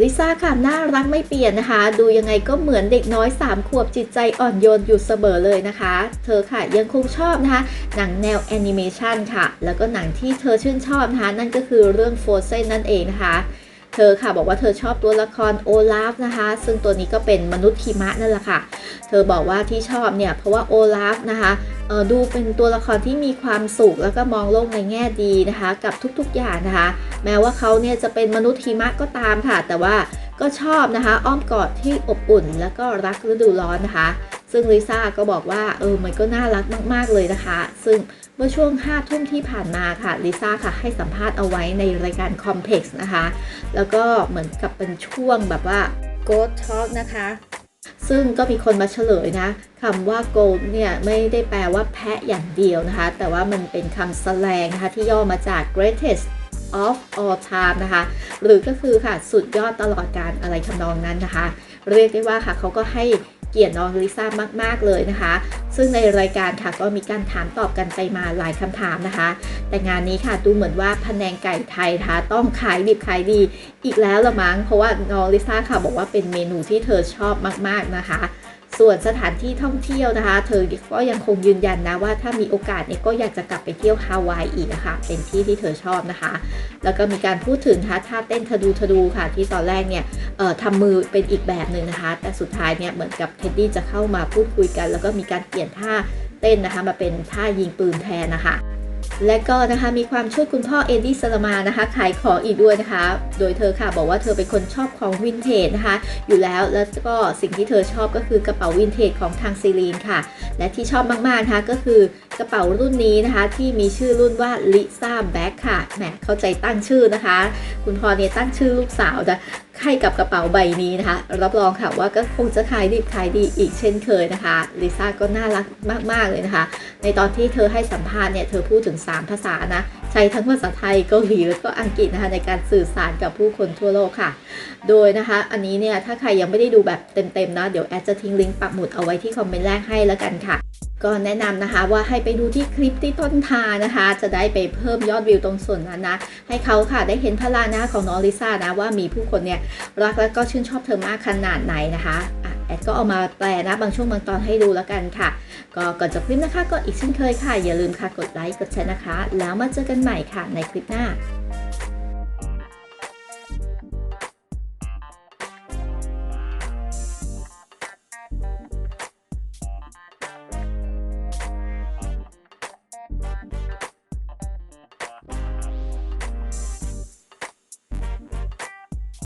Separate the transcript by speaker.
Speaker 1: ลิซ่าค่ะน่ารักไม่เปลี่ยนนะคะ ดูยังไงก็เหมือนเด็กน้อย 3 ขวบจิตใจอ่อนโยนอยู่เสมอเลยนะคะ เธอค่ะยังคงชอบนะคะ หนังแนวแอนิเมชันค่ะ แล้วก็หนังที่เธอชื่นชอบนะคะ นั่นก็คือเรื่อง Frozen นั่นเองนะคะเธอค่ะบอกว่าเธอชอบตัวละครโอลาฟนะคะ ซึ่งตัวนี้ก็เป็นมนุษย์หิมะนั่นแหละค่ะ เธอบอกว่าที่ชอบเนี่ยเพราะว่าโอลาฟนะคะ ดูเป็นตัวละครที่มีความสุขแล้วก็มองโลกในแง่ดีนะคะ กับทุกๆอย่างนะคะ แม้ว่าเขาเนี่ยจะเป็นมนุษย์หิมะก็ตามค่ะ แต่ว่าก็ชอบนะคะ อ้อมกอดที่อบอุ่น แล้วก็รักฤดูร้อนนะคะ ซึ่งลิซ่าก็บอกว่าเออมันก็น่ารักมากๆเลยนะคะ ซึ่งเมื่อช่วง5ทุ่มที่ผ่านมาค่ะลิซ่าค่ะให้สัมภาษณ์เอาไว้ในรายการ Complex นะคะ แล้วก็เหมือนกับเป็นช่วงแบบว่า Goat Talk นะคะ ซึ่งก็มีคนมาเฉลยนะคำว่า gold เนี่ยไม่ได้แปลว่าแพะอย่างเดียวนะคะ แต่ว่ามันเป็นคำแสลงนะคะที่ย่อมาจาก greatest of all time นะคะ หรือก็คือค่ะ สุดยอดตลอดการอะไรทำนองนั้นนะคะ เรียกได้ว่าค่ะเขาก็ให้ เกียรติน้องลิซ่ามากๆเลยนะคะ ซึ่งในรายการค่ะก็มีการถามตอบกันไปมาหลายคำถามนะคะ แต่งานนี้ค่ะดูเหมือนว่าพแนงไก่ไทยนะคะต้องขายดิบขายดีอีกแล้วละมั้งเพราะว่าน้องลิซ่าค่ะบอกว่าเป็นเมนูที่เธอชอบมากๆนะคะ ส่วนสถานที่ท่องเที่ยวนะคะ เธอก็ยังคงยืนยันนะว่าถ้ามีโอกาสเนี่ยก็อยากจะกลับไปเที่ยวฮาวายอีกนะคะเป็นที่ที่เธอชอบนะคะ แล้วก็มีการพูดถึงท่าท่าเต้นทะดูทะดูค่ะ ที่ตอนแรกเนี่ยทำมือเป็นอีกแบบหนึ่งนะคะ แต่สุดท้ายเนี่ยเหมือนกับเท็ดดี้จะเข้ามาพูดคุยกัน แล้วก็มีการเปลี่ยนท่าเต้นนะคะมาเป็นท่ายิงปืนแทนนะคะ และก็นะคะมีความช่วยคุณพ่อเอ็ดดี้สลมานะคะ ขายของอีกด้วยนะคะ โดยเธอค่ะบอกว่าเธอเป็นคนชอบของวินเทจนะคะ อยู่แล้วแล้วก็สิ่งที่เธอชอบก็คือกระเป๋าวินเทจของทางซีรีนค่ะ และที่ชอบมากๆนะคะก็คือ กระเป๋ารุ่นนี้นะคะ ที่มีชื่อรุ่นว่าลิซ่าแบ็คค่ะแหมเข้าใจตั้งชื่อนะคะ คุณพ่อเนี่ยตั้งชื่อลูกสาวจะให้กับกระเป๋าใบนี้นะคะ รับรองค่ะว่าก็คงจะขายดีขายดีอีกเช่นเคยนะคะลิซ่าก็น่ารักมากๆเลยนะคะ ในตอนที่เธอให้สัมภาษณ์เนี่ยเธอพูดถึง 3 ภาษานะใช้ทั้งภาษาไทยเกาหลีแล้วก็อังกฤษนะคะในการสื่อสารกับผู้คนทั่วโลกค่ะ โดยนะคะอันนี้เนี่ยถ้าใครยังไม่ได้ดูแบบเต็มๆนะเดี๋ยวแอดจะทิ้งลิงก์ปักหมุดเอาไว้ที่คอมเมนต์แรกให้แล้วกันค่ะ ก็แนะนำนะคะว่าให้ไปดูที่คลิปที่ต้นทางนะคะ จะได้ไปเพิ่มยอดวิวตรงส่วนนั้นนะ ให้เขาค่ะได้เห็นพลานะของน้องลิซ่านะว่ามีผู้คนเนี่ยรักและก็ชื่นชอบเธอมากขนาดไหนนะคะอะแอดก็เอามาแปลนะบางช่วงบางตอนให้ดูแล้วกันค่ะ ก็ก่อนจบคลิปนะคะก็อีกเช่นเคยค่ะ อย่าลืมค่ะกดไลค์กดแชร์นะคะ แล้วมาเจอกันใหม่ค่ะในคลิปหน้า